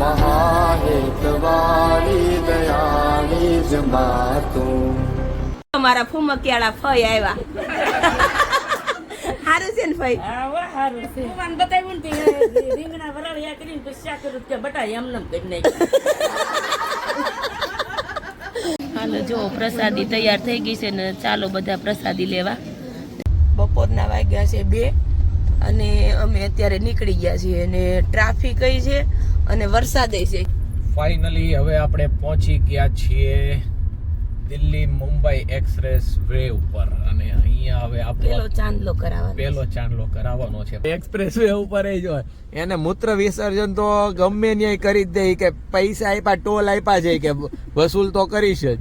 મહાહેતવાળી દયાળી જ માતું અમારા ફૂમકિયાળા ફઈ આવ્યા. સારું છે ને ફઈ? હા હારું છે. મને બતાવ્યું ને રીંગણા વરાળિયા કરીને પછી કર્યું કે બટા એમને એમ કરી નાખ્યું. હાલો જો પ્રસાદી તૈયાર થઈ ગઈ છે ને ચાલો બધા પ્રસાદી લેવા. બપોરના વાગ્યા છે બે અને અમે અત્યારે નીકળી ગયા છીએ અને ટ્રાફિક કઈ છે અને વરસાદ છે. ફાઇનલી હવે આપણે પહોંચી ગયા છીએ દિલ્હી મુંબઈ એક્સપ્રેસ વે ઉપર. અને અહીંયા હવે પેલો ચાંદલો કરાવવાનો પેલો ચાંદલો કરાવવાનો છે. એક્સપ્રેસ વે ઉપર એ જો એને મૂત્ર વિસર્જન તો ગમે ન્યાય કરી જ દે કે પૈસા આપ્યા ટોલ આપ્યા છે કે વસૂલ તો કરીશ જ.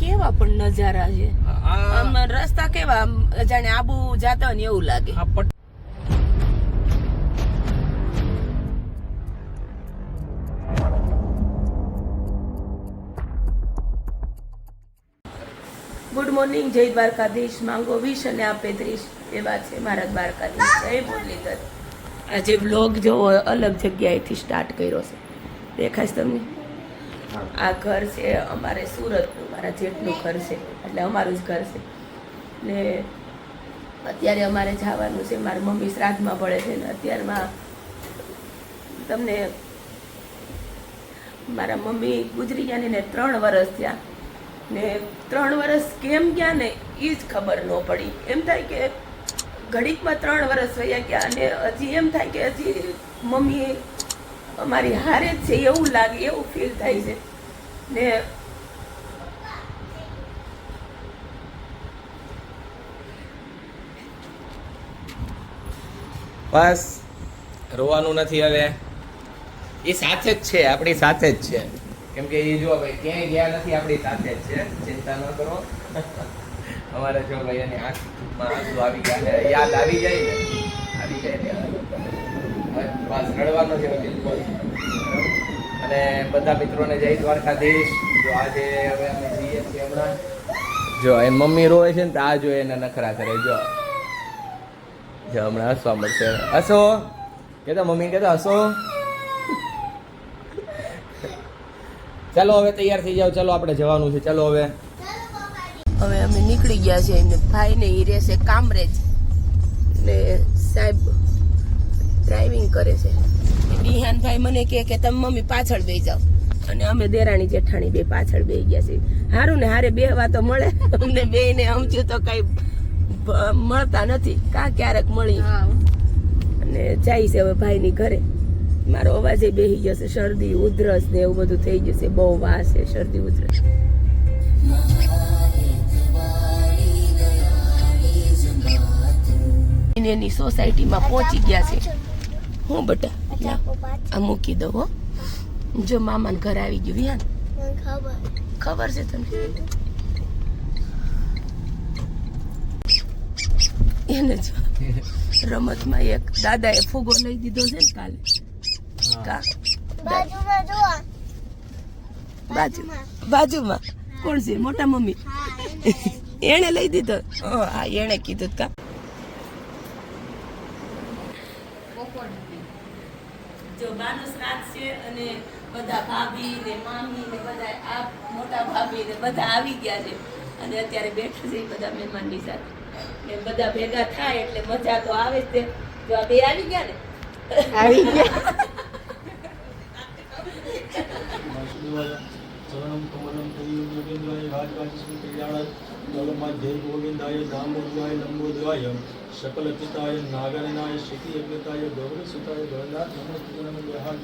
કેવા પણ નજારા છે. આમ રસ્તા કેવા જાણે આબુ જાતા ને એવું લાગે. આ મોર્નિંગ જય દ્વારકાધીશ માંગો વીસ અને આપે ત્રીસ. એવા છે મારા દ્વારકાધીશ. જય મુરલીધર. આજે બ્લોગ જોવો અલગ જગ્યાએથી સ્ટાર્ટ કર્યો છે. દેખાય તમને? આ ઘર છે અમારે સુરતનું મારા જેઠનું ઘર છે. એટલે અમારું જ ઘર છે. ને અત્યારે અમારે જવાનું છે મારી મમ્મી શ્રાદ્ધમાં પડે છે ને અત્યારમાં તમને મારા મમ્મી ગુજરી ગયા ને ત્રણ વર્ષ થયા. ને ત્રણ વર્ષ કેમ ગયા ને એ જ ખબર ન પડી. એમ થાય કે ઘડીકમાં ત્રણ વર્ષ વયા ગયા અને હજી એમ થાય કે હજી મમ્મી અમારી હારે જ છે એવું લાગે, એવું ફીલ થાય છે. ને બસ, રોવાનું નથી હવે. એ સાથે જ છે, આપણી સાથે જ છે. કેમ કે એ જો ભાઈ ક્યાંય ગયા નથી, આપણી સાથે જ છે. ચિંતા ન કરો. અમારે જો ભાઈ એની આંખમાં આંસુ આવી ગયા યાદ આવી જાય ને? આવી જાય બસ રડવાનો છે બિલકુલ. અને બધા મિત્રોને જય દ્વારકાધીશ. જો આજે હવે અમે જઈએ છીએ હમણાં. જો એ મમ્મી રોવે છે ને તો આ જો એને નખરા કરે. જો. જો હમણાં હસવા મળશે. હસો. કેતો મમ્મી કેતો હસો? ચાલો હવે તૈયાર થઈ જાઓ ચાલો આપણે જવાનું છે ચાલો હવે. હવે અમે નીકળી ગયા છે ને ભાઈ ને એ રહેશે કામરેજ. ને સાહેબ ડ્રાઇવિંગ કરે છે. વિહાનભાઈ મને કહે કે તમે મમ્મી પાછળ બે જાઓ. અને અમે દેરાણી જેઠાણી બે પાછળ બે ગયા છે હારું ને હારે બે તો મળે. અમને બે ને સમજ્યું તો કઈ મળતા નથી. કા ક્યારેક મળી. અને જાય છે હવે ભાઈની ઘરે. મારો અવાજ એ બેસી ગયો છે શરદી ઉધરસ ને એવું બધું થઈ ગયું છે બહુ વાસ છે શરદી ઉધરસ. એને એની સોસાયટીમાં પહોંચી ગયા છે. હું બટા? આ મૂકી દઉં હો. જો મામાને ઘર આવી ગયું વિહાન. ખબર છે તને. એને જો રમતમાં એક દાદાએ ફૂગો લઈ દીધો છે ને કાલે. કા? બાજુમાં બાજુ બાજુમાં. કોણ છે? મોટા મમ્મી. એણે લઈ દીધો. હા એણે કીધું કા? જો બાનું શ્રાદ્ધ છે અને બધા ભાભી ને મામી ને બધા આ મોટા ભાભી ને બધા આવી ગયા છે અને અત્યારે બેઠા છે બધા મહેમાનની સાથે. ને બધા ભેગા થાય એટલે મજા તો આવે જ તે. જો આ બે આવી ગયા ને? આવી ગયા. ચરણમ કમલમ કલિયુગ યોગેન્દ્રાય રાજવાચસ્મ કલ્યાણાય નલમાધ્યય ગોવિંદાય દામોદરાય લંબોદરાય સકલ પિતાય નાગરનાય શિખી યજ્ઞતાય ગૌરી સુતાય ગણનાથ નમસ્તે નમ દેહા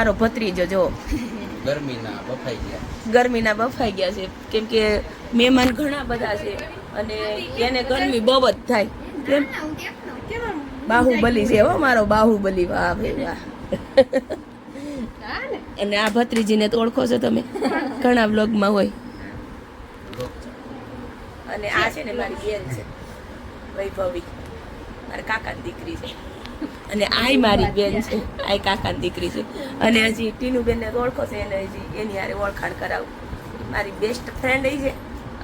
મારો ભત્રીજો જો. ગરમીના બફાઈ ગયા. ગરમીના બફાઈ ગયા છે. કેમ કે મહેમાન ઘણા બધા છે અને એને ગરમી બહુ જ થાય. કેમ? બાહુબલી છે હો મારો બાહુબલી વાહ ભાઈ વાહ. અને આ ભત્રીજીને તો ઓળખો છો તમે. ઘણા બ્લોગમાં હોય. અને આ છે ને મારી બેન છે વૈભવી. મારા કાકાની દીકરી છે. અને આય મારી બેન છે આય કાકાની દીકરી છે. અને હજી ટીનુબેનને તો ઓળખો છે એને હજી એની હારે ઓળખાણ કરાવું. મારી બેસ્ટ ફ્રેન્ડ છે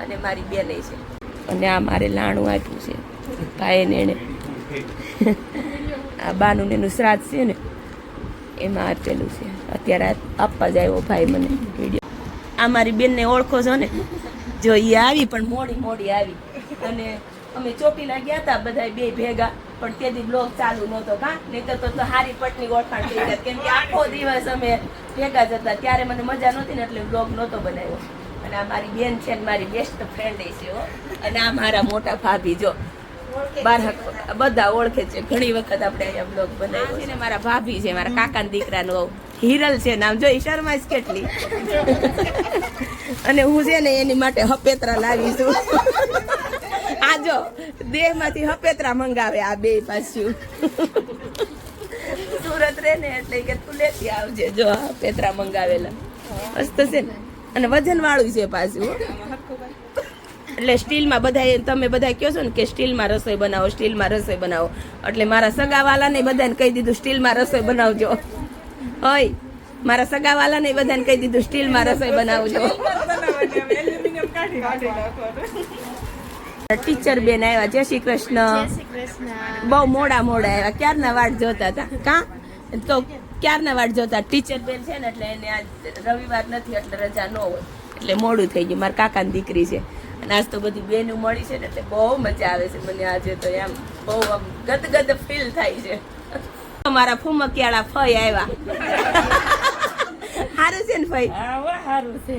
અને મારી બેન છે. અને આ મારે લાણું આપ્યું છે. ભાઈને એને આ બાનું ને એનું શ્રાદ્ધ છે ને, એમાં આપેલું છે. અત્યારે આપવા જ ભાઈ મને વીડિયો આ મારી બેનને ઓળખો છો ને? જો એ આવી પણ મોડી મોડી આવી. અને અમે ચોટીલા ગયા હતા બધા બે ભેગા, પણ તેથી બ્લોગ ચાલુ નહોતો કા નહીં તો તો હારી પટની ઓળખાણ થઈ જાય કેમ કે આખો દિવસ અમે ભેગા જ હતા. ત્યારે મને મજા નહોતી ને એટલે બ્લોગ નહોતો બનાવ્યો. અને આ મારી બેન છે ને મારી બેસ્ટ ફ્રેન્ડ છે અને આ મારા મોટા ભાભી, જો. બાર બધા ઓળખે છે. ઘણી વખત આપણે અહીંયા બ્લોગ બનાવ્યો છે ને મારા ભાભી છે મારા કાકાના દીકરાનું હિરલ છે નામ જો શર્મા શર્માઈશ કેટલી. અને હું છે ને એની માટે હપેતરા લાવી છું. આ જો દેહમાંથી હપેતરા મંગાવે આ બે પાછું. સુરત રે ને એટલે કે તું લેતી આવજે જો આ હપેતરા મંગાવેલા. મસ્ત છે ને. અને વજન વાળું છે પાછું. એટલે સ્ટીલમાં બધા તમે બધા કહો છો ને કે સ્ટીલમાં રસોઈ બનાવો સ્ટીલમાં રસોઈ બનાવો. એટલે મારા સગાવાલાને બધાને કહી દીધું સ્ટીલમાં રસોઈ બનાવજો. હોય મારા સગાવાલાને બધાને કહી દીધું સ્ટીલમાં રસોઈ બનાવજો. ટીચર બેન આવ્યા જય શ્રી કૃષ્ણ. બહુ મોડા મોડા આવ્યા ક્યારના વાટ જોતા હતા? કા? તો ક્યારના વાટ જોતા? ટીચર બેન છે ને એટલે એને આજ રવિવાર નથી એટલે રજા ન હોય. એટલે મોડું થઈ ગયું. મારા કાકાની દીકરી છે. અને આજ તો બધી બેનું મળી છે ને એટલે બહુ મજા આવે છે મને આજે તો એમ બહુ આમ ગદગદ ફીલ થાય છે. અમારા ફૂમકિયાળા ફઈ આવ્યા. સારું છે ને ફઈ? સારું છે.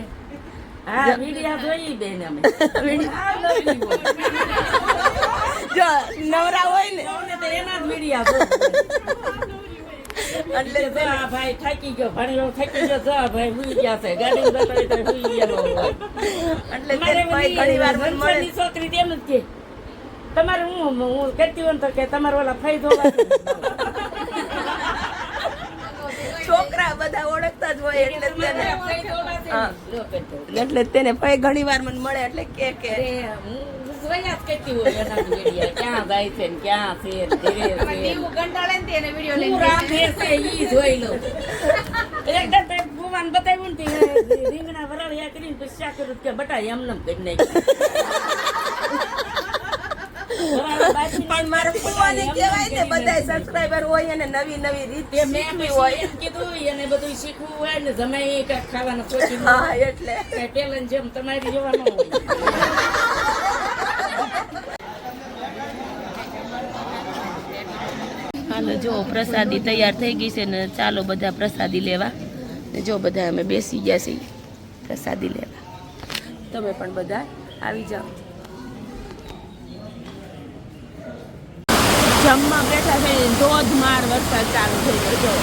જો નવરા હોય. ને એના જ જોઈ. એટલે જા ભાઈ થાકી ગયો ભણેલો થાકી ગયો જા ભાઈ હુઈ ગયા છે ગાડી બતાવી તો હુઈ ગયો એટલે મારે ઘણી વાર મળે. છોકરી તેમ જ કે તમારે હું હું કહેતી હોય તો કે તમારે ઓલા ફાયદો છોકરા બધા ઓળખતા જ હોય એટલે. એટલે તેને. ફઈ ઘણી વાર મને મળે એટલે કે કે. હું જ કરતી હોય એના ક્યાં જાય છે ને ક્યાં છે ને ધીરે છે. હું રાંધે છે ઈ જોઈ લઉં. એક દર ભગવાન બતાવ્યું ને રીંગણા વરાળિયા કરીને પછી શાક કે બટા એમને કરી નાખ્યું. પણ મારે ફુવાને કહેવાય ને બધાય સબસ્ક્રાઇબર હોય અને નવી નવી રીત શીખવી હોય. એમ કીધું એને બધું શીખવું હોય ને જમાઈ કાંઈક ખાવાનું સોચી હા એટલે. ટેલેન્ટ જેમ તમારી જોવાનું હોય. હાલો જો પ્રસાદી તૈયાર થઈ ગઈ છે ને ચાલો બધા પ્રસાદી લેવા. ને જો બધા અમે બેસી ગયા છીએ પ્રસાદી લેવા. તમે પણ બધા આવી જાઓ. જમવા બેઠા છે ધોધમાર વરસાદ ચાલુ થઈ ગયો, જો.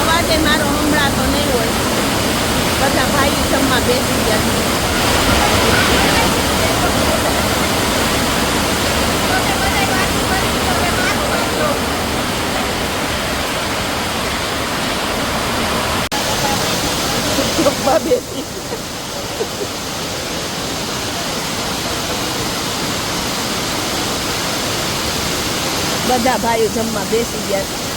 અવાજે મારો હમણાં તો નહીં હોય. બધા ભાઈ જમવા બેસી ગયા છે. બધા ભાઈઓ જમવા બેસી ગયા. છે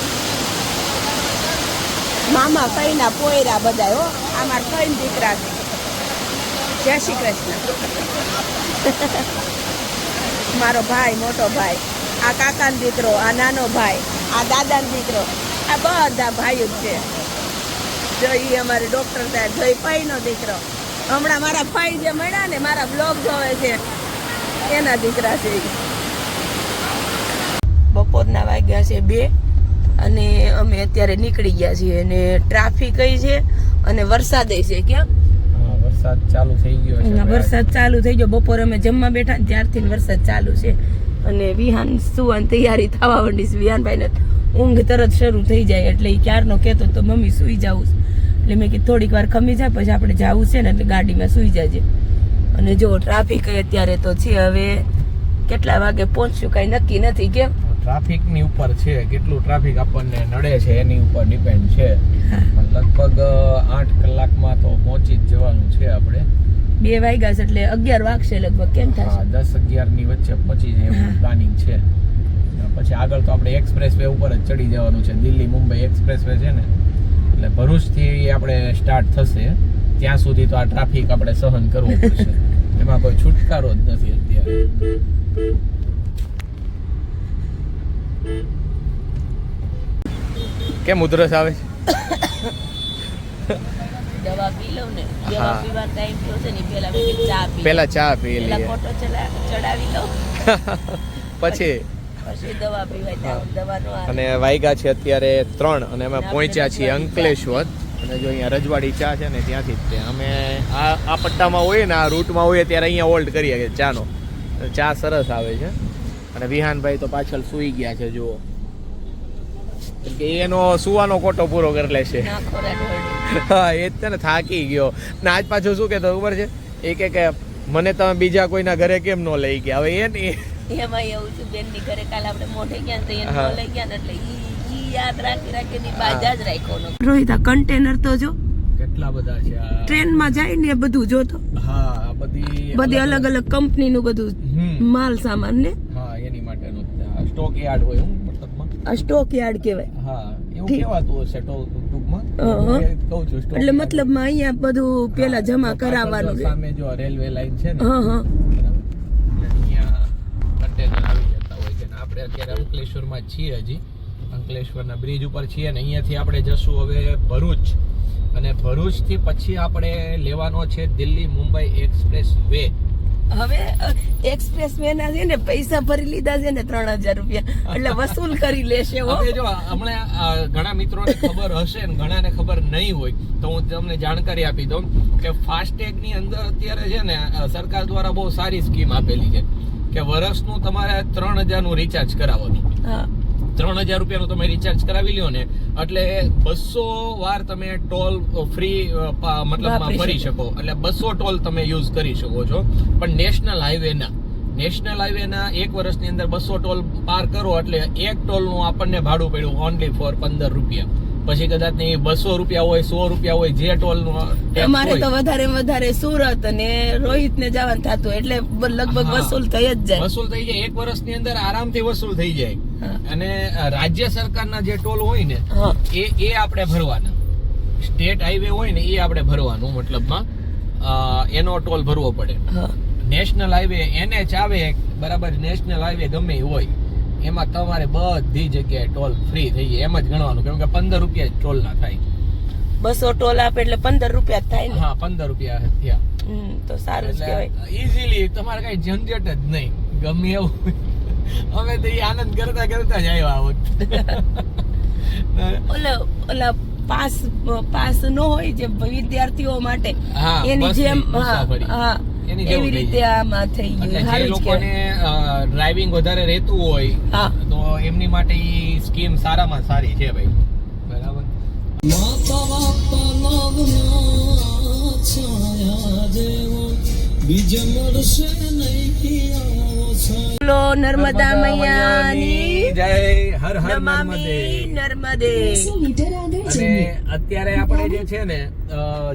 મામા કઈના પોયરા બધા હો. આ મારા કઈ દીકરા છે. જય શ્રી કૃષ્ણ. મારો ભાઈ, મોટો ભાઈ. આ કાકાનો દીકરો આ નાનો ભાઈ આ દાદાનો દીકરો આ બધા ભાઈઓ જ છે. જો એ અમારે ડૉક્ટર સાહેબ જો એ ભાઈનો દીકરો. હમણાં મારા ભાઈ જે મળ્યા ને મારા બ્લોગ જોવે છે એના દીકરા છે બપોરના વાગ્યા છે બે અને અમે અત્યારે નીકળી ગયા છીએ અને ટ્રાફિક છે અને વરસાદ છે કેમ વરસાદ ચાલુ થઈ ગયો વરસાદ ચાલુ થઈ ગયો. બપોરે અમે જમવા બેઠા ત્યારથી વરસાદ ચાલુ છે. અને વિહાન સુવાની તૈયારી થવા માંડીશ વિહાનભાઈને ઊંઘ તરત શરૂ થઈ જાય એટલે એ ક્યારનો કહેતો તો મમ્મી સૂઈ જાઉં. એટલે મેં કીધું થોડીક વાર ખમી જાય પછી આપણે જવું છે ને એટલે ગાડીમાં સૂઈ જાજે. અને જો ટ્રાફિક અત્યારે તો છે હવે કેટલા વાગે પહોંચ્યું કઈ નક્કી નથી કેમ? ટ્રાફિકની ઉપર છે કેટલું ટ્રાફિક આપણને નડે છે એની ઉપર ડિપેન્ડ છે. લગભગ આઠ કલાકમાં તો પહોંચી જ જવાનું છે આપણે. બે વાગ્યા છે એટલે અગિયાર વાગશે લગભગ. કેમ થાય દસ અગિયારની વચ્ચે પહોંચી જાય એવું પ્લાનિંગ છે. પછી આગળ તો આપણે એક્સપ્રેસ વે ઉપર જ ચડી જવાનું છે. દિલ્હી મુંબઈ એક્સપ્રેસ વે છે ને. એટલે ભરૂચથી આપણે સ્ટાર્ટ થશે. ત્યાં સુધી તો આ ટ્રાફિક આપણે સહન કરવું પડશે. એમાં કોઈ છુટકારો જ નથી અત્યારે. કેમ ઉધરસ આવે છે? દવા પી લઉં ને હા. દવા પીવા ટાઈમ થયો છે ને પેલા ચા પી પેલા ચા પી પેલા લઈએ. ફોટો ચડાવી લઉં. પછી? પછી દવા પીવાય દવાનો અને વાયગા છે અત્યારે ત્રણ અને અમે પહોંચ્યા છીએ અંકલેશ્વર. અને જો અહીંયા રજવાડી ચા છે ને ત્યાંથી જ તે. અમે આ આ પટ્ટામાં હોઈએ ને આ રૂટમાં હોઈએ ત્યારે અહીંયા હોલ્ડ કરીએ કે ચાનો. ચા સરસ આવે છે. અને વિહાનભાઈ તો પાછળ સૂઈ ગયા છે જુઓ. કે એનો સુવાનો કોટો પૂરો કરી લેશે. હા એ જ છે ને થાકી ગયો. ને આજ પાછું શું કહેતો ખબર છે? એ કે કે મને તમે બીજા કોઈના ઘરે કેમ ન લઈ ગયા? હવે એ ને એમાં એવું છે બેનની ઘરે કાલે આપણે મોઢે ગયા તો એને ન લઈ ગયા ને એટલે ઈ ઈ યાદ રાખી રાખીને બાજા જ રાખ્યો નો રોહિતા કન્ટેનર તો જો. કેટલા બધા છે ટ્રેનમાં જાય ને બધું જોતો. હા બધી બધી અલગ અલગ કંપનીનું બધું માલ સામાન ને? હા એની માટેનું સ્ટોક યાર્ડ હોય હું મતલબમાં. આ સ્ટોક યાર્ડ કહેવાય. હા એવું. કહેવાતું હશે ટો- એટલે મતલબ મતલબમાં અહીંયા બધું પેલા જમા કરાવવાનું સામે જો રેલવે લાઈન છે ને હા હા. આપણે અત્યારે અંકલેશ્વરમાં છીએ હજી. અંકલેશ્વરના બ્રિજ ઉપર છીએ અને અહીંયાથી આપણે જશું હવે ભરૂચ. અને ભરૂચથી પછી આપણે લેવાનો છે દિલ્હી મુંબઈ એક્સપ્રેસ વે હવે એક્સપ્રેસ વે ના છે ને પૈસા ભરી લીધા છે ને ત્રણ હજાર રૂપિયા. એટલે વસૂલ કરી લેશે હવે જો હમણાં ઘણા મિત્રોને ખબર હશે ને ઘણાને ખબર નહીં હોય તો હું તમને જાણકારી આપી દઉં કે ફાસ્ટેગની અંદર અત્યારે છે ને સરકાર દ્વારા બહુ સારી સ્કીમ આપેલી છે કે વર્ષનું તમારે ત્રણ હજારનું રિચાર્જ કરાવવાનું. હા. ત્રણ હજાર રૂપિયાનો તમે રિચાર્જ કરાવી લ્યો ને એટલે બસો વાર તમે ટોલ ફ્રી મતલબ ભરી શકો. એટલે બસો ટોલ તમે યુઝ કરી શકો છો. પણ નેશનલ હાઈવે ના નેશનલ હાઈવે ના એક વર્ષની અંદર બસો ટોલ પાર કરો એટલે એક ટોલનું આપણને ભાડું પડ્યું ઓનલી ફોર પંદર રૂપિયા. પછી કદાચ ને બસો રૂપિયા હોય સો રૂપિયા હોય જે ટોલનું અમારે તો વધારે વધારે સુરત અને રોહિત ને જવાનું થતું એટલે લગભગ વસૂલ થઈ જ જાય. વસૂલ થઈ જાય. એક વર્ષની અંદર આરામથી વસૂલ થઈ જાય. અને રાજ્ય સરકારના જે ટોલ હોય ને એ એ આપણે ભરવાના. સ્ટેટ હાઈવે હોય ને એ આપણે ભરવાનું મતલબમાં એનો ટોલ ભરવો પડે. નેશનલ હાઈવે એનએચ આવે બરાબર નેશનલ હાઈવે ગમે હોય. એમાં તમારે બધી જગ્યાએ ટોલ ફ્રી થઈ જાય. એમ જ ગણવાનું. કેમ કે પંદર રૂપિયા જ ટોલ ના થાય. બસો ટોલ આપે એટલે પંદર રૂપિયા થાય ને? હા પંદર રૂપિયા થયા. તો સારું જ કહેવાય. ઇઝીલી તમારે કઈ ઝંઝટ જ નહીં. ગમે એવું. અમે તો એ આનંદ કરતા કરતા જ આવ્યા આ વખતે ઓલા ઓલા પાસ પાસ નો હોય જે વિદ્યાર્થીઓ માટે. એની જેમ હા હા. એવી રીતે આમાં થઈ ગયું. જે લોકોને ડ્રાઇવિંગ વધારે રહેતું હોય હા. તો એમની માટે એ સ્કીમ સારામાં સારી છે ભાઈ. બરાબર? બોલો નર્મદા મૈયાની. જય હર હર નર્મદે. નર્મદે. અને અત્યારે આપણે જે છે ને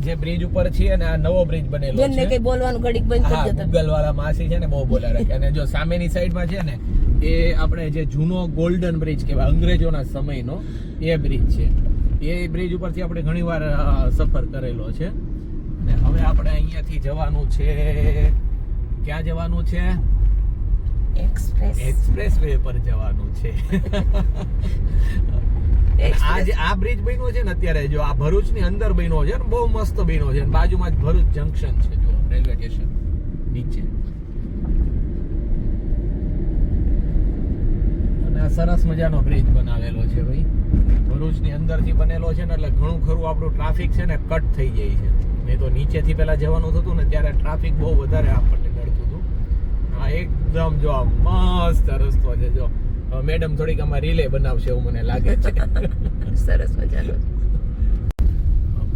જે બ્રિજ ઉપર છીએ ને આ નવો બ્રિજ બનેલો છે. ને કઈ બોલવાનું ઘડીક બંધ કરી દેતા. ગૂગલ વાળા માસી છે ને બહુ બોલા રાખે. અને જો સામેની સાઈડમાં છે ને એ આપણે જે જૂનો ગોલ્ડન બ્રિજ કહેવાય અંગ્રેજોના સમયનો એ બ્રિજ છે. એ બ્રિજ ઉપરથી આપણે ઘણીવાર સફર કરેલો છે. ને હવે આપણે અહીંયાથી જવાનું છે. ક્યાં જવાનું છે? એક્સપ્રેસ એક્સપ્રેસ વે પર જવાનું છે. આ જે આ બ્રિજ બન્યો છે ને અત્યારે જો આ ભરૂચની અંદર બન્યો છે ને બહુ મસ્ત બન્યો છે. બાજુમાં જ ભરૂચ જંકશન છે જો. Railway station. નીચે. અને આ સરસ મજાનો બ્રિજ બનાવેલો છે ભાઈ. ભરૂચની અંદરથી બનેલો છે ને એટલે ઘણું ખરું આપણું ટ્રાફિક છે ને કટ થઈ જાય છે. નહીં તો નીચેથી પહેલાં જવાનું થતું ને ત્યારે ટ્રાફિક બહુ વધારે આપણને એકદમ જો આ મસ્ત રસ્તો છે જો. મેડમ થોડીક આમાં રિલે બનાવશે એવું મને લાગે છે. સરસ મજાનો.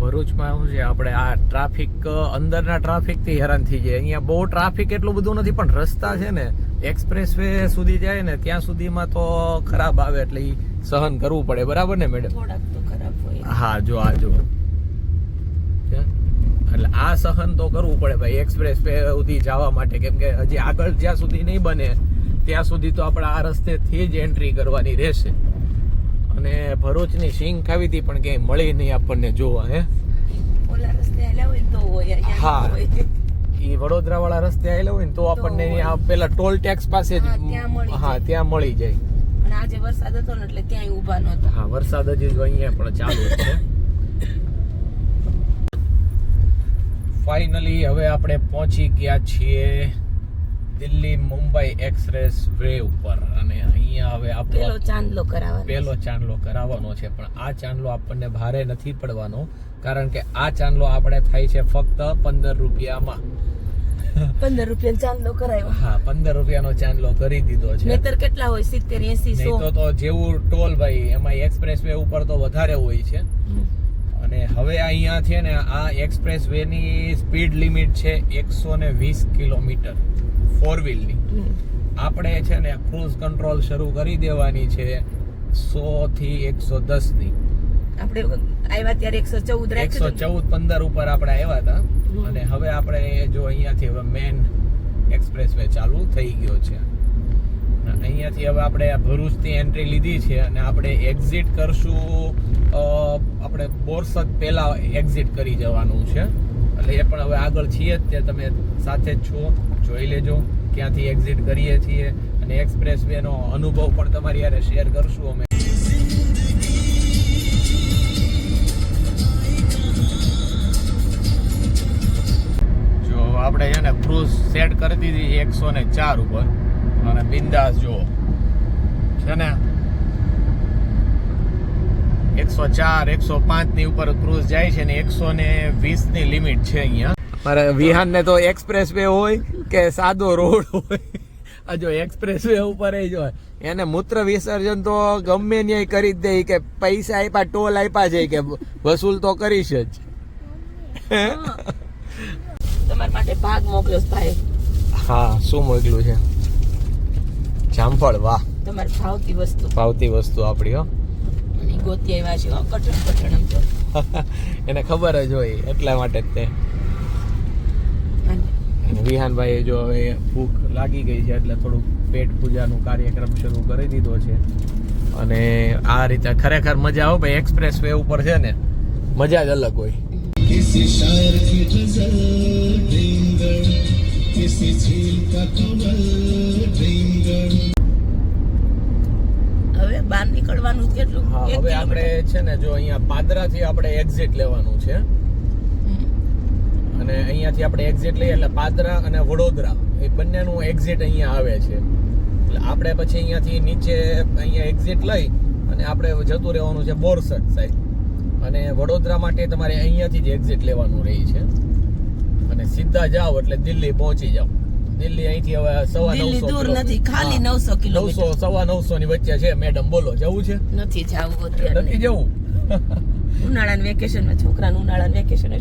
ભરૂચમાં શું છે આપણે આ ટ્રાફિક અંદરના ટ્રાફિકથી હેરાન થઈ જાય અહીંયા બહુ ટ્રાફિક એટલું બધું નથી પણ રસ્તા છે ને એક્સપ્રેસ વે સુધી જાય ને ત્યાં સુધીમાં તો ખરાબ આવે એટલે સહન કરવું પડે. બરાબર ને મેડમ? થોડાક તો ખરાબ હોય. હા જો આ જો? એટલે આ સહન તો કરવું પડે ભાઈ એક્સપ્રેસ વે સુધી જવા માટે. કેમ કે હજી આગળ જ્યાં સુધી નહીં બને ત્યાં સુધી તો આપણે આ રસ્તેથી જ એન્ટ્રી કરવાની રહેશે. અને ભરૂચની સિંગ ખાવી હતી પણ ક્યાંય મળી નહીં આપણને જોવા હે? હા. એ વડોદરા વાળા રસ્તે આવેલા હોય ને તો આપણને. પેલા ટોલ ટેક્સ પાસે જ હા, ત્યાં મળી જાય. અને આજે વરસાદ હતો ને એટલે ક્યાંય ઊભા નહોતા. હા વરસાદ હજી જો અહીંયા પણ ચાલુ છે. ફાઇનલી હવે આપણે પહોંચી ગયા છીએ દિલ્હી મુંબઈ એક્સપ્રેસ વે ઉપર. અને અહીંયા હવે આપણો પહેલો ચાંદલો કરાવવાનો પહેલો ચાંદલો કરાવવાનો છે. પણ આ ચાંદલો આપણને ભારે નથી પડવાનો કારણ કે આ ચાંદલો આપણે થાય છે ફક્ત પંદર રૂપિયામાં. પંદર રૂપિયા ચાંદલો કરાયો હા પંદર રૂપિયાનો ચાંદલો કરી દીધો છે. નહીતર કેટલા હોય? સિત્તેર એસી તો તો જેવું ટોલ ભાઈ એમાં એક્સપ્રેસ વે ઉપર તો વધારે હોય છે. અને હવે અહીંયા છે ને આ એક્સપ્રેસ વે ની સ્પીડ લિમિટ છે એકસો ને વીસ કિલોમીટર. ફોર વ્હીલની. આપણે છે ને ક્રૂઝ કંટ્રોલ શરૂ કરી દેવાની છે સો થી એકસો દસની આપણે આવ્યા ત્યારે એકસો ચૌદ એકસો ચૌદ પંદર ઉપર આપણે આવ્યા હતા. અને હવે આપણે જો અહીંયાથી હવે મેન એક્સપ્રેસ વે ચાલુ થઈ ગયો છે. અહીંયાથી હવે આપણે ભરૂચથી એન્ટ્રી લીધી છે અને આપણે એક્ઝિટ કરશું આપણે બોરસદ પહેલા એક્ઝિટ કરી જવાનું છે. એટલે એ પણ હવે આગળ છીએ જ તે તમે સાથે જ છો, જોઈ લેજો, ક્યાંથી એક્ઝિટ કરીએ છીએ. અને એક્સપ્રેસ વેનો અનુભવ પણ તમારી યારે શેર કરશું અમે. જો આપણે છે ને સેટ કરી દીધી એકસો ને ચાર ઉપર. અને બિંદાસ જુઓ. છે ને? એકસો ચાર એકસો પાંચની ઉપર ક્રૂઝ જાય છે ને એકસો ને વીસની લિમિટ છે અહીંયા. મારે વિહાન ને તો એક્સપ્રેસ વે હોય કે સાદો રોડ હોય? આ જો એક્સપ્રેસ વે ઉપર એ જો એને મૂત્ર વિસર્જન તો ગમે ન્યાય કરી જ દે કે પૈસા આપ્યા ટોલ આપ્યા છે કે વસૂલ તો કરીશ જ. તમારા માટે ભાગ મોકલ્યો ભાઈ. હા શું મોકલ્યું છે? જામફળ વાહ તમારે ભાવતી વસ્તુ ભાવતી વસ્તુ આપણી હો અને ઈ ગોતી આવ્યા છે હો, કઠણ કઠણ આમ તો એને ખબર જ હોય એટલા માટે જ તે અને અને વિહાનભાઈ જો હવે ભૂખ લાગી ગઈ છે એટલે થોડુંક પેટ પૂજાનું કાર્યક્રમ શરૂ કરી દીધો છે અને આ રીતે ખરેખર મજા આવે ભાઈ એક્સપ્રેસ વે ઉપર છે ને મજા જ અલગ હોય किसी शायर की गजल ड्रीमगढ़ किसी झील का कमल ड्रीमगढ़ હવે નીકળવાનું કેટલું હવે આપણે છે ને જો અહીંયા પાદરાથી આપણે એક્ઝિટ લેવાનું છે. અને અહીંયાથી આપણે એક્ઝિટ લઈએ એટલે પાદરા અને વડોદરા એ બંનેનું એક્ઝિટ અહીંયા આવે છે. એટલે આપણે પછી અહીંયાથી નીચે અહીંયા એક્ઝિટ લઈ અને આપણે જતું રહેવાનું છે બોરસદ સાઈડ અને વડોદરા માટે તમારે અહીંયાથી જ એક્ઝિટ લેવાનું રહી છે. અને સીધા જાઓ એટલે દિલ્હી પહોંચી જાઓ. દિલ્હી અહીંથી હવે સવા દિલ્હી દૂર નથી ખાલી નવસો કિલોમીટર. નવસો સવા નવસો ની વચ્ચે છે. મેડમ બોલો જવું છે? નથી જવું અત્યારે નથી જવું? ઉનાળાના વેકેશનમાં છોકરાનું ઉનાળાનું વેકેશન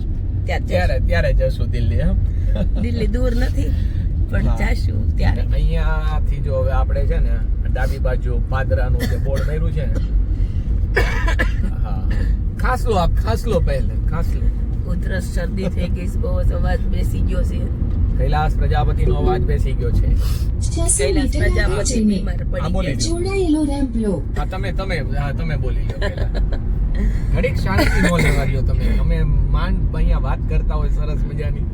ત્યાં ત્યારે ત્યારે જશું દિલ્હી એમ દિલ્હી દૂર નથી પણ જશું ત્યારે. અહીંયાથી જો હવે આપણે છે ને ડાબી બાજુ પાદરાનું જે બોર્ડ મેર્યું છે ને. હા. ખાસલો આપ ખાસલો પહેલે ખાસલો. ઉધરસ શરદી થઈ ગઈ બહુ અવાજ બેસી ગયો છે. કૈલાસ પ્રજાપતિનો અવાજ બેસી ગયો છે. કૈલાસ પ્રજાપતિ બીમાર પડી બોલી જોડાયેલો રેમ્પ લો. હા તમે તમે હા તમે બોલી લો ઘડીક શાંતિ નો લેવા તમે. અમે માંડ અહીંયા વાત કરતા હોય સરસ મજાની.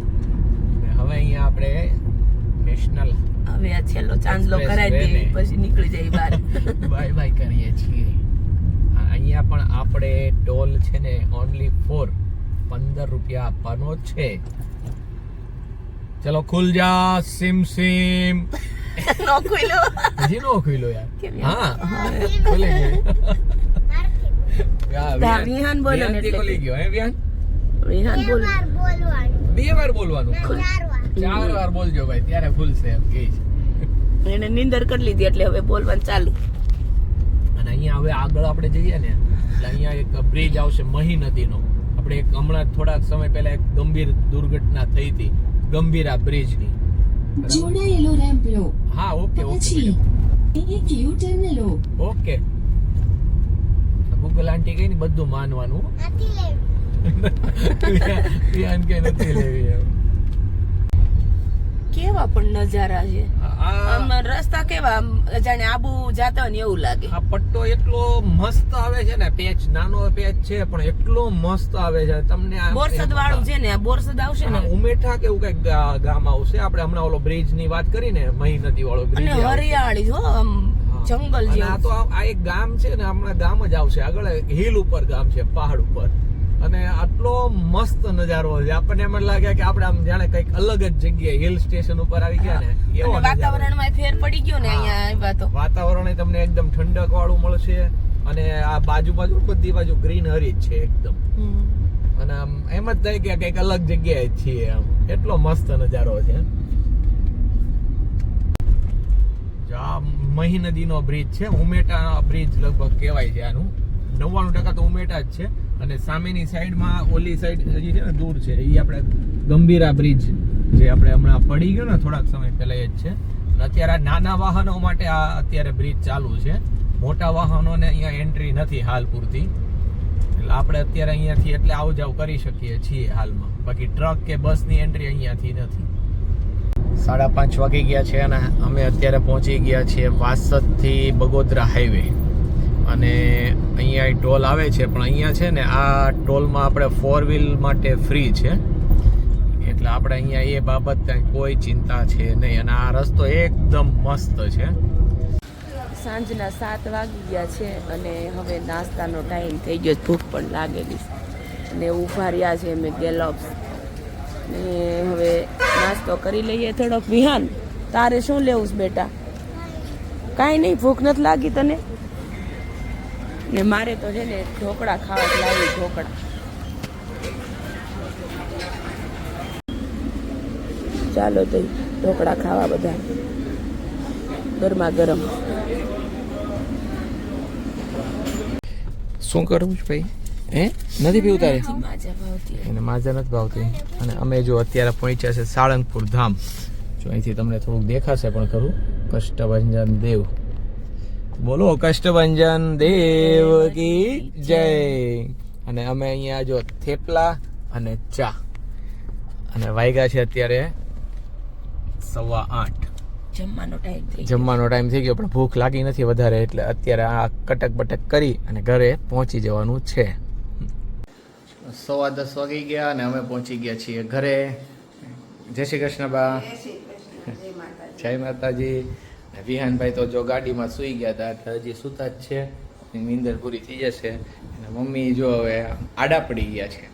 ને હવે અહીંયા આપણે નેશનલ હવે આ છેલ્લો ચાંદલો કરાવી way પછી નીકળી જાય બહાર. બાય બાય કરીએ છીએ. અહીંયા પણ આપણે ટોલ છે ને ઓનલી ફોર પંદર રૂપિયા આપવાનો જ છે. ચલો ખુલ જા સિમ સિમ. નો ખુલ્લો હજી નો ખુલ્યો યાર. કેમ હા. ખુલી ગયો વિહાન- બોલો ને એટલે. ખુલી ગયો હે વિહાન? વિહાન બોલ. વાર બોલવાનું. બે વાર બોલવાનું. ચાર વાર. બોલજો ભાઈ ત્યારે ખુલશે એમ કે છે. એને નીંદર કરી લીધી એટલે હવે બોલવાનું ચાલુ. અને અહીંયા હવે આગળ આપણે જઈએ ને એટલે અહીંયા એક બ્રિજ આવશે મહી નદીનો. આપણે એક હમણાં થોડાક સમય પહેલા એક ગંભીર દુર્ઘટના થઈ હતી. ગંભીરા બ્રિજની. જોડાયેલો રેમ્પ લો. હા ઓકે ઓકે એક યુ ટર્ન લો. ઓકે. ગૂગલ આંટી કઈ ને બધું માનવાનું. નથી લેવી. ધ્યાન કે નથી લેવી એમ. કેવા કેવા પણ નજારા છે? આમ રસ્તા કેવા? જાણે આબુ જાતા હોય ને એવું લાગે. આ પટ્ટો એટલો મસ્ત આવે છે ને પેચ નાનો પેચ છે પણ એટલો મસ્ત આવે છે. તમને બોરસદ વાળું છે ને આ બોરસદ આવશે ને? ઉમેઠા કે એવું કંઈક ગામ આવશે? આપણે હમણાં ઓલો બ્રિજની વાત કરીને મહી નદી વાળો બ્રિજ અને હરિયાળી જો આમ જંગલ જેવું આ તો આ એક ગામ છે ને હમણાં ગામ જ આવશે. આગળ હિલ ઉપર ગામ છે પહાડ ઉપર. અને આટલો મસ્ત નજારો છે. આપણને એમ લાગે કે આપણે આમ જાણે કંઈક અલગ જ જગ્યાએ હિલ સ્ટેશન ઉપર આવી ગયા ને એવો વાતાવરણમાં ફેર પડી ગયો ને અહીંયા આવ્યા તો. વાતાવરણ તમને એકદમ ઠંડક વાળું મળશે અને આ બાજુ બાજુ બધી બાજુ ગ્રીનરી જ છે એકદમ. અને આમ એમ જ થાય કે કંઈક અલગ જગ્યાએ છીએ આમ. એટલો મસ્ત નજારો છે. મહી નદીનો બ્રિજ છે. ઉમેટા બ્રિજ લગભગ કહેવાય છે આનું. નવ્વાણું ટકા તો ઉમેટા જ છે. અને સામેની સાઈડમાં ઓલી સાઈડ હજી છે ને દૂર છે એ આપણે ગંભીરા બ્રિજ જે આપણે હમણાં પડી ગયો ને થોડાક સમય પહેલા એ જ છે. અત્યારે નાના વાહનો માટે આ અત્યારે બ્રિજ ચાલુ છે. મોટા વાહનોને અહીંયા એન્ટ્રી નથી હાલ પૂરતી. એટલે આપણે અત્યારે અહીંયાથી એટલે આવ જાવ કરી શકીએ છીએ હાલમાં. બાકી ટ્રક કે બસની એન્ટ્રી અહીંયાથી નથી. સાડા પાંચ વાગી ગયા છે અને અમે અત્યારે પહોંચી ગયા છીએ વાસદથી બગોદરા હાઈવે અને અહીંયા ટોલ આવે છે, પણ અહીંયા છે ને આ ટોલમાં આપણે ફોર વ્હીલ માટે ફ્રી છે. એટલે આપણે અહીંયા એ બાબત કાંઈ ચિંતા છે નહીં. અને આ રસ્તો એકદમ મસ્ત છે. સાંજના સાત વાગી ગયા છે અને હવે નાસ્તાનો ટાઈમ થઈ ગયો ભૂખ પણ લાગેલી છે. અને ઊભા રહ્યા છે અમે ગેલોપ્સ. ને હવે નાસ્તો કરી લઈએ થોડોક. વિહાન, તારે શું લેવું છે બેટા? કાંઈ નહીં, ભૂખ નથી લાગી તને? ને મારે તો છે ને ઢોકળા ખાવા લાવી ઢોકળા. ચાલો તો ઢોકળા ખાવા બધા. ગરમા ગરમ શું કરવું છે ભાઈ? હે? નથી પીવું તારે એને માજા નથી ભાવતી. અને અમે જો અત્યારે પહોંચ્યા છે સાળંગપુર ધામ. જો અહીંથી તમને થોડુંક દેખાશે પણ ખરું. કષ્ટભંજન દેવ. બોલો કષ્ટભંજન દેવ કી જય. અને અમે અહીંયા જો થેપલા અને ચા. અને વાયગા છે અત્યારે સવા આઠ. જમવાનો ટાઈમ થઈ જમવાનો ટાઈમ થઈ ગયો પણ ભૂખ લાગી નથી વધારે એટલે અત્યારે આ કટક બટક કરી અને ઘરે પહોંચી જવાનું છે. સવા દસ વાગી ગયા અને અમે પહોંચી ગયા છીએ ઘરે. જય શ્રી કૃષ્ણ બા. જય માતાજી. વિહાનભાઈ તો જો ગાડીમાં સૂઈ ગયા હતા એટલે હજી સૂતા જ છે. નીંદર પૂરી થઈ જશે. અને મમ્મી જો હવે આડા પડી ગયા છે.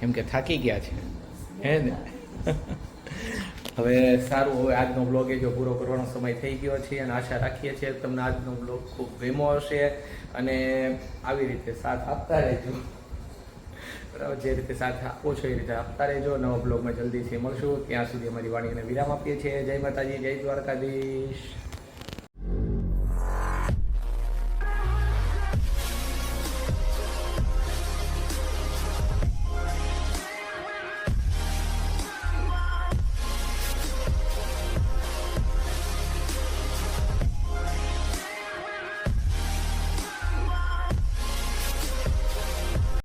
કેમ કે થાકી ગયા છે. હે ને? હવે સારું, હવે આજનો બ્લોગ એ જો પૂરો કરવાનો સમય થઈ ગયો છે અને આશા રાખીએ છીએ તમને આજનો બ્લોગ ખૂબ ગમ્યો હશે અને આવી રીતે સાથ આપતા રહેજો. બરાબર, જે રીતે સાથ આપો છો એ રીતે આપતા રહેજો. નવા બ્લોગમાં જલ્દીથી મળશું. ત્યાં સુધી અમારી વાણીને વિરામ આપીએ છીએ. જય માતાજી, જય દ્વારકાધીશ.